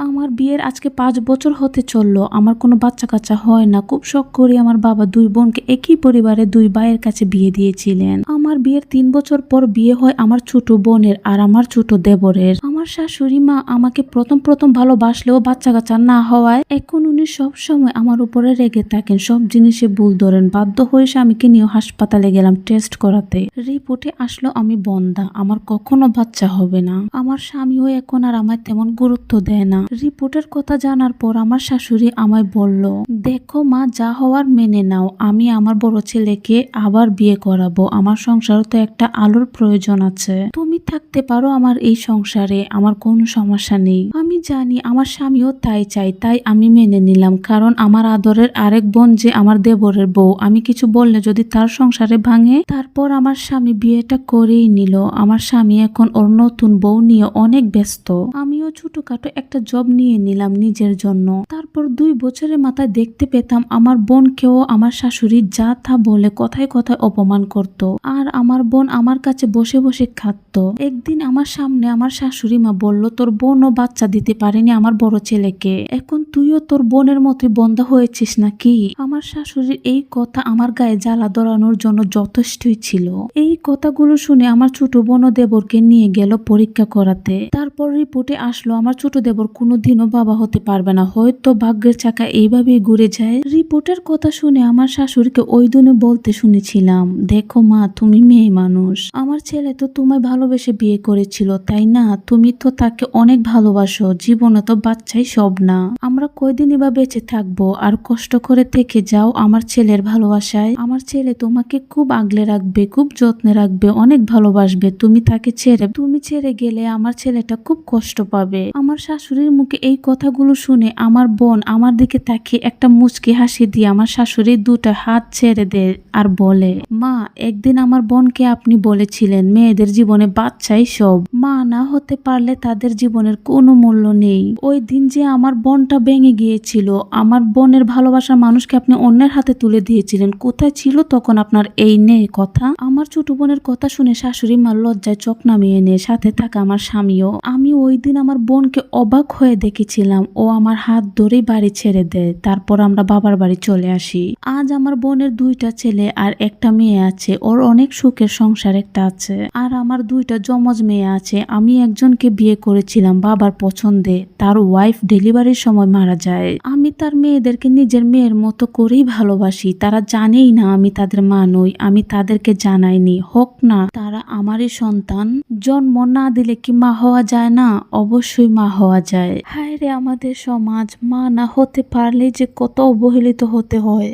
আমার বিয়ের আজকে পাঁচ বছর হতে চলল। আমার কোনো বাচ্চা কাচ্চা হয় না। খুব শখ করে আমার বাবা দুই বোনকে একই পরিবারে দুই ভাইয়ের কাছে বিয়ে দিয়েছিলেন। আমার বিয়ের তিন বছর পর বিয়ে হয় আমার ছোট বোনের আর আমার ছোট দেবরের। আমার শাশুড়ি মা আমাকে প্রথম প্রথম ভালোবাসলেও বাচ্চা কাচ্চা না হওয়ায় এখন উনি সব সময় আমার উপরে রেগে থাকেন। সব জিনিসে ভুল ধরেন। বাধ্য হয়ে স্বামীকে নিয়ে হাসপাতালে গেলাম টেস্ট করাতে। রিপোর্টে আসলো আমি বন্দা। আমার কখনো বাচ্চা হবে না। আমার স্বামীও এখন আর আমায় তেমন গুরুত্ব দেয় না। রিপোর্টের কথা জানার পর আমার শাশুড়ি আমায় বলল, দেখো মা, যা হওয়ার মেনে নাও। আমি আমার বড় ছেলেকে আবার বিয়ে করাবো। আমার সংসারও তো একটা আলোর প্রয়োজন আছে। তুমি থাকতে পারো আমার এই সংসারে। আমার কোনো সমস্যা নেই। আমি জানি আমার স্বামীও তাই চাই তাই আমি মেনে নিলাম। কারণ আমার আদরের আরেক বোন যে আমার দেবরের বউ। আমি কিছু বললে যদি তার সংসারে ভাঙে, তারপর আমার স্বামী বিয়েটা করেই নিল। আমার স্বামী এখন ওর নতুন বউ নিয়ে অনেক ব্যস্ত। আমিও ছোটখাটো একটা জব নিয়ে নিলাম নিজের জন্য। তারপর দুই বছরের মাথায় দেখতে পেতাম আমার বোনকেও আমার শাশুড়ি যা তা বলে কথায় কথায় অপমান করত। আর আমার বোন আমার কাছে বসে বসে খাত একদিন আমার সামনে আমার শাশুড়ি মা বলল, তোর বোনও বাচ্চা দিতে পারেনি আমার বড় ছেলেকে। এখন তুইও তোর বোনের মতোই বন্ধ হয়েছিস নাকি? আমার শাশুড়ির এই কথা আমার গায়ে জ্বালা ধরানোর জন্য যথেষ্টই ছিল। এই কথাগুলো শুনে আমার ছোট বোন দেবরকে নিয়ে গেল পরীক্ষা করাতে। তারপর রিপোর্টে আসলো, আমার ছোট দেবর কোনোদিনও বাবা হতে পারবে না। হয়তো ভাগ্যের চাকা এইভাবেই ঘুরে যায়। রিপোর্টের কথা শুনে আমার শাশুড়িকে ওই দিনে বলতে শুনেছিলাম, দেখো মা, তুমি মেয়ে মানুষ। আমার ছেলে তো তোমায় ভালোবেসে বিয়ে করেছিল, তাই না? তুমি তো তাকে অনেক ভালোবাসো জীবনে তো বাচ্চাই সব না। আমরা কয়দিনই বা বেঁচে থাকব আর কষ্ট করে থেকে যাও আমার ছেলের ভালোবাসায়। আমার ছেলে তোমাকে খুব আগলে রাখবে, খুব যত্নে রাখবে, অনেক ভালোবাসবে। তুমি তাকে ছেড়ে, তুমি ছেড়ে গেলে আমার ছেলেটা খুব কষ্ট পাবে। আমার শাশুড়ির মুখে এই কথাগুলো শুনে আমার বোন আমার দিকে তাকিয়ে একটা মুচকি হাসি দিয়ে আমার শাশুড়ি দুটো হাত ছেড়ে দেয় আর বলে, মা, একদিন আমার বোনকে আপনি বলেছিলেন মেয়েদের জীবনে বাচ্চাই সব। মা না হতে পারলে তাদের জীবনের কোনো মূল্য নেই। ওই দিন যে আমার বোনটা ভেঙে গিয়েছিল, আমার বোনের ভালোবাসার মানুষকে আপনি অন্যের হাতে তুলে দিয়েছিলেন, কোথায় ছিল তখন আপনার এই নে কথা? আমার ছোট বোনের কথা শুনে শাশুড়ি মা লজ্জায় চোখ নামিয়ে নিয়ে, সাথে থাকা আমার স্বামীও। আমি ওই দিন আমার বোনকে অবাক হয়ে দেখেছিলাম, ও আমার হাত ধরেই বাড়ি ছেড়ে দেয়, তারপর আমরা বাবার বাড়ি চলে আসি। আজ আমার বোনের দুইটা ছেলে আর একটা মেয়ে আছে, ওর অনেক সুখের সংসার একটা আছে। আর আমার দুইটা জমজ মেয়ে আছে, আমি একজনকে বিয়ে করেছিলাম বাবার পছন্দে, তার ওয়াইফ ডেলিভারির সময় মারা যায়। আমি তার মেয়েদেরকে নিজের মেয়ের মতো করেই ভালোবাসি। তারা জানেই না আমি তাদের মা নই, আমি তাদেরকে জানাইনি। হোক না, তারা আমারই সন্তান। জন্ম না দিলে কি মা হওয়া যায় না? অবশ্যই মা হওয়া যায়। হায় রে আমাদের সমাজ, মা না হতে পারলে যে কত অবহেলিত হতে হয়।